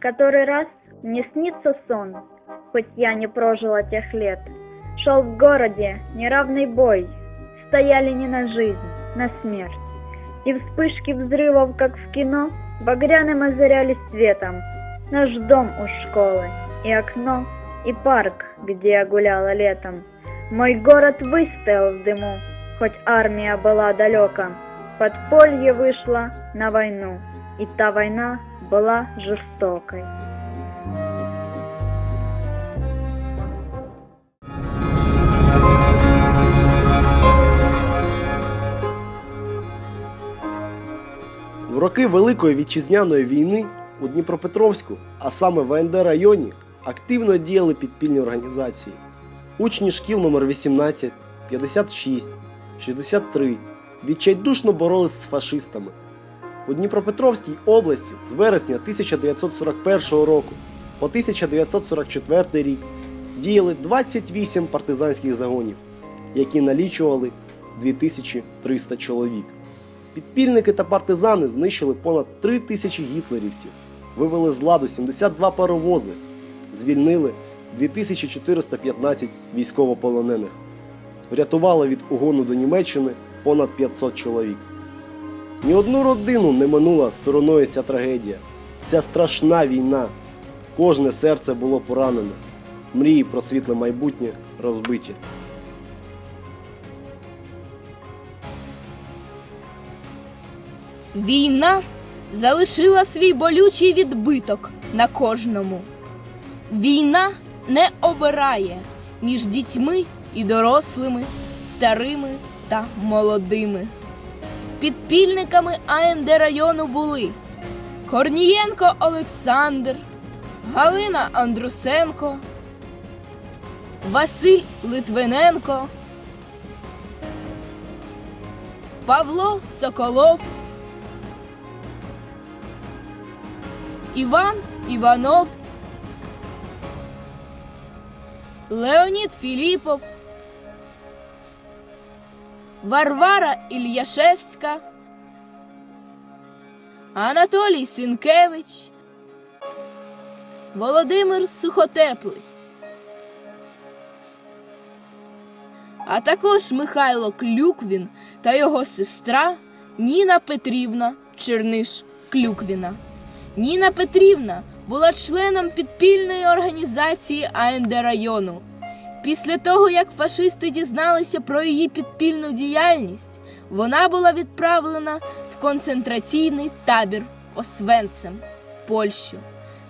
Который раз мне снится сон, хоть я не прожила тех лет. Шел в городе неравный бой, стояли не на жизнь, на смерть. И вспышки взрывов, как в кино, багряным озарялись светом. Наш дом у школы, и окно, и парк, где я гуляла летом. Мой город выстоял в дыму, хоть армия была далека. Подполье вышло на войну, и та война была жестокой. В роки Великої вітчизняної війни у Дніпропетровську, а саме в АНД районі, активно діяли підпільні організації. Учні шкіл номер 18, 56, 63 відчайдушно боролись з фашистами. У Дніпропетровській області з вересня 1941 року по 1944 рік діяли 28 партизанських загонів, які налічували 2300 чоловік. Підпільники та партизани знищили понад 3 тисячі гітлерівців, вивели з ладу 72 паровози, звільнили 2415 військовополонених, врятували від угону до Німеччини понад 500 чоловік. Ні одну родину не минула стороною ця трагедія, ця страшна війна. Кожне серце було поранене, мрії про світле майбутнє розбиті. Війна залишила свій болючий відбиток на кожному. Війна не обирає між дітьми і дорослими, старими та молодими. Підпільниками АНД району були Корнієнко Олександр, Галина Андрусенко, Василь Литвиненко, Павло Соколов. Іван Іванов, Леонід Філіпов, Варвара Ільяшевська, Анатолій Сінкевич, Володимир Сухотеплий, а також Михайло Клюквін та його сестра Ніна Петрівна Черниш Клюквіна. Ніна Петрівна була членом підпільної організації АНД району. Після того, як фашисти дізналися про її підпільну діяльність, вона була відправлена в концентраційний табір Освенцем в Польщу,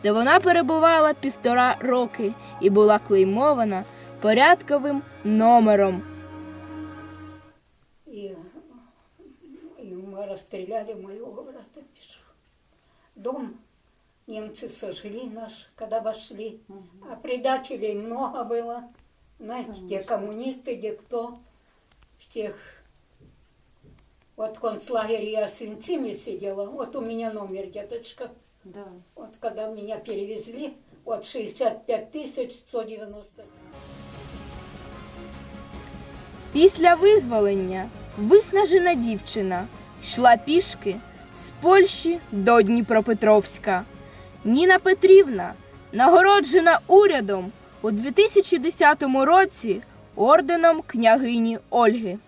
де вона перебувала півтора роки і була клеймована порядковим номером. И, и мы расстреляли моего брата Мишу. Дом немцы сожгли наш, когда вошли. А предателей много было. Знаете, где коммунисты, где кто. Всех. Вот в концлагере я с инцами сидела. Вот у меня номер, деточка. Да. Вот когда меня перевезли, вот 65 тысяч 190. Після визволення виснажена дівчина йшла пішки з Польщі до Дніпропетровська. Ніна Петрівна нагороджена урядом у 2010 році орденом княгині Ольги.